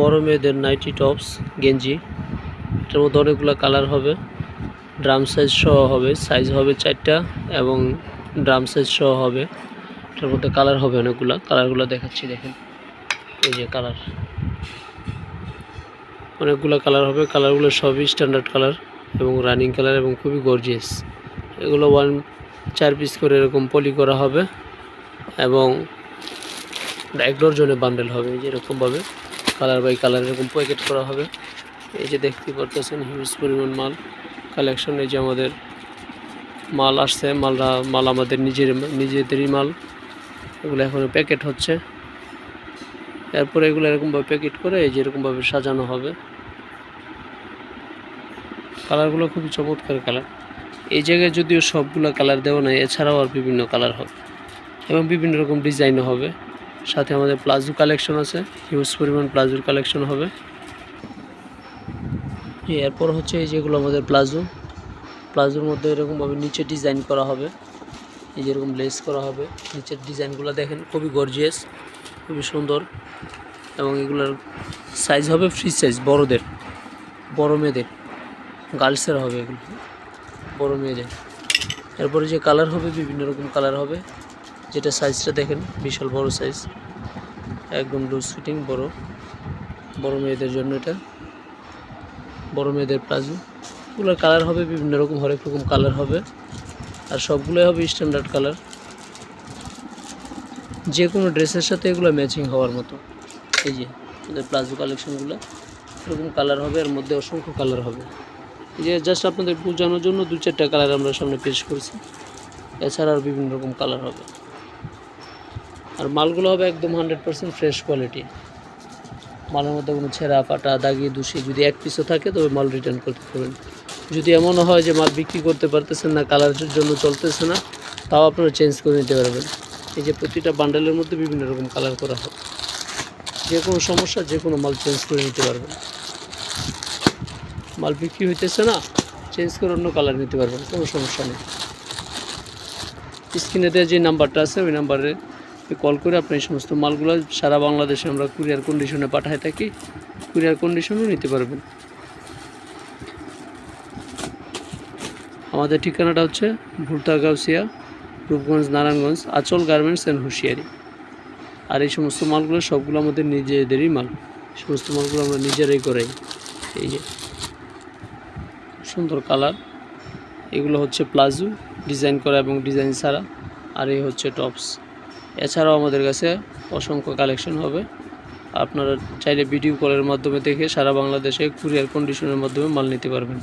বড় মেয়েদের nightie tops, গেঞ্জি, এটার মধ্যে অনেকগুলো কালার হবে। ড্রাম সাইজ সহ হবে, সাইজ হবে চারটা এবং ড্রাম সাইজ সহ হবে। এটার মধ্যে কালার হবে অনেকগুলো, কালারগুলো দেখাচ্ছি, দেখেন। এই যে কালার। অনেকগুলো কালার হবে, কালারগুলো সবই স্ট্যান্ডার্ড কালার এবং রানিং কালার এবং খুবই গর্জিয়াস। এগুলো ওয়ান, চার পিস করে এরকম পলি করা হবে এবং এক ডজনে বান্ডেল হবে, এই যে এরকমভাবে। কালার বাই কালার এরকম প্যাকেট করা হবে। এই যে দেখতে পারতেছেন হিউজ পরিমাণ মাল। কালেকশন এই যে আমাদের মাল আসছে, মালরা, মাল আমাদের নিজের, নিজেদেরই মাল। এগুলো এখন প্যাকেট হচ্ছে। এরপরে এগুলো এরকমভাবে প্যাকেট করে এই যে এরকমভাবে সাজানো হবে। কালারগুলো খুবই চমৎকার কালার। এই জায়গায় যদিও সবগুলো কালার দেওয়া নাই, এছাড়াও আর বিভিন্ন কালার হবে। এবং বিভিন্ন রকম ডিজাইনও হবে। সাথে আমাদের প্লাজো কালেকশন আছে। হিউজ পরিমাণ প্লাজোর কালেকশন হবে। এরপর হচ্ছে এই যেগুলো আমাদের প্লাজো। প্লাজোর মধ্যে এরকমভাবে নিচে ডিজাইন করা হবে। এই যেরকম লেস করা হবে। নিচের ডিজাইনগুলো দেখেন, খুবই গর্জিয়াস খুবই সুন্দর। এবং এগুলোর সাইজ হবে ফ্রি সাইজ বড়দের। বড় মেয়েদের। গার্লসের হবে এগুলো। বড় মেয়েদের। এরপরে যে কালার হবে, বিভিন্ন রকম কালার হবে। যেটা সাইজটা দেখেন, বিশাল বড় সাইজ একদম লুজ ফিটিং বড়। বড় মেয়েদের জন্য এটা। বড় মেয়েদের প্লাজো। এগুলোর কালার হবে বিভিন্ন রকম, হরেক রকম কালার হবে। আর সবগুলোই হবে স্ট্যান্ডার্ড কালার যে কোনো ড্রেসের সাথে এগুলো ম্যাচিং হওয়ার মতো। এই যে আমাদের প্লাজো কালেকশনগুলো এরকম কালার হবে, এর মধ্যে অসংখ্য কালার হবে। এই যে জাস্ট আপনাদের বোঝানোর জন্য দু চারটা কালার আমরা সামনে পেশ করেছি। এছাড়া আর বিভিন্ন রকম কালার হবে। আর মালগুলো হবে একদম হান্ড্রেড পার্সেন্ট ফ্রেশ কোয়ালিটি। মালের মধ্যে কোনো ছেঁড়া, ফাটা, দাগি, দুষি যদি এক পিসও থাকে তবে মাল রিটার্ন করতে পারবেন। যদি এমনও হয় যে মাল বিক্রি করতে পারতেছেন না কালারের জন্য চলতেছে না, তাও আপনারা চেঞ্জ করে নিতে পারবেন। এই যে প্রতিটা বান্ডেলের মধ্যে বিভিন্ন রকম কালার করা হয়। যে কোনো সমস্যা, যে কোনো মাল চেঞ্জ করে নিতে পারবেন। মাল বিক্রি হইতেছে না চেঞ্জ করে অন্য কালার নিতে পারবেন, কোনো সমস্যা নেই। স্ক্রিনে দেওয়া যে নাম্বারটা আছে, ওই নাম্বারে কল করে আপনি এই সমস্ত মালগুলো সারা বাংলাদেশে আমরা কুরিয়ার কন্ডিশনে পাঠায় থাকি। কুরিয়ার কন্ডিশনও নিতে পারবেন। আমাদের ঠিকানাটা হচ্ছে ভুলতা গাউসিয়া রূপগঞ্জ, নারায়ণগঞ্জ, আচল গার্মেন্টস অ্যান্ড হুঁশিয়ারি। আর এই সমস্ত মালগুলো সবগুলো আমাদের নিজেদেরই মাল। সমস্ত মালগুলো আমরা নিজেরাই করাই। এই যে, সুন্দর কালার। এগুলো হচ্ছে প্লাজো, ডিজাইন করা এবং ডিজাইন ছাড়া। আর এই হচ্ছে টপস। এছাড়াও আমাদের কাছে অসংখ্য কালেকশন হবে। আপনারা চাইলে ভিডিও কলের মাধ্যমে দেখে সারা বাংলাদেশে কুরিয়ার কন্ডিশনের মাধ্যমে মাল নিতে পারবেন।